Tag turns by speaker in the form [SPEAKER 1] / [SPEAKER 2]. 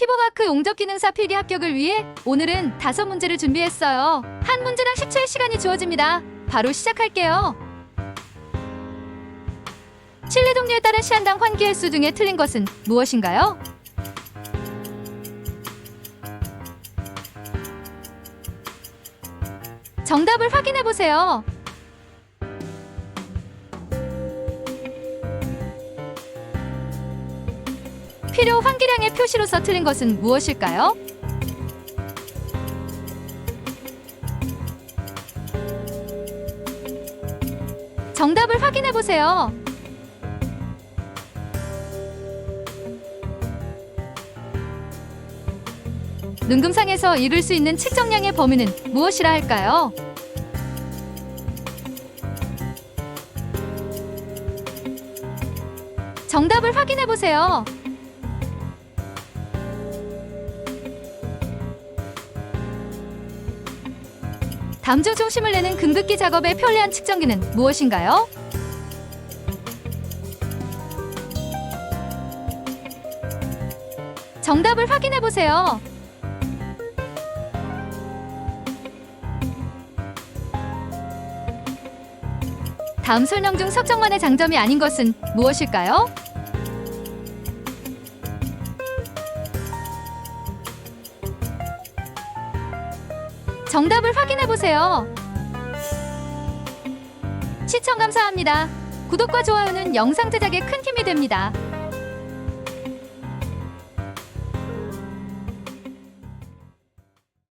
[SPEAKER 1] 피버마크 용접 기능사 필기 합격을 위해 오늘은 다섯 문제를 준비했어요. 한 문제당 10초의 시간이 주어집니다. 바로 시작할게요. 실내 동료에 따른 시한당 환기 횟수 중에 틀린 것은 무엇인가요? 정답을 확인해 보세요. 필요 환기량의 표시로서 틀린 것은 무엇일까요? 정답을 확인해 보세요. 능금상에서 이룰 수 있는 측정량의 범위는 무엇이라 할까요? 정답을 확인해 보세요. 담조 중심을 내는 금극기 작업의 편리한 측정기는 무엇인가요? 정답을 확인해 보세요. 다음 설명 중 석정만의 장점이 아닌 것은 무엇일까요? 정답을 확인해 보세요. 시청 감사합니다. 구독과 좋아요는 영상 제작에 큰 힘이 됩니다.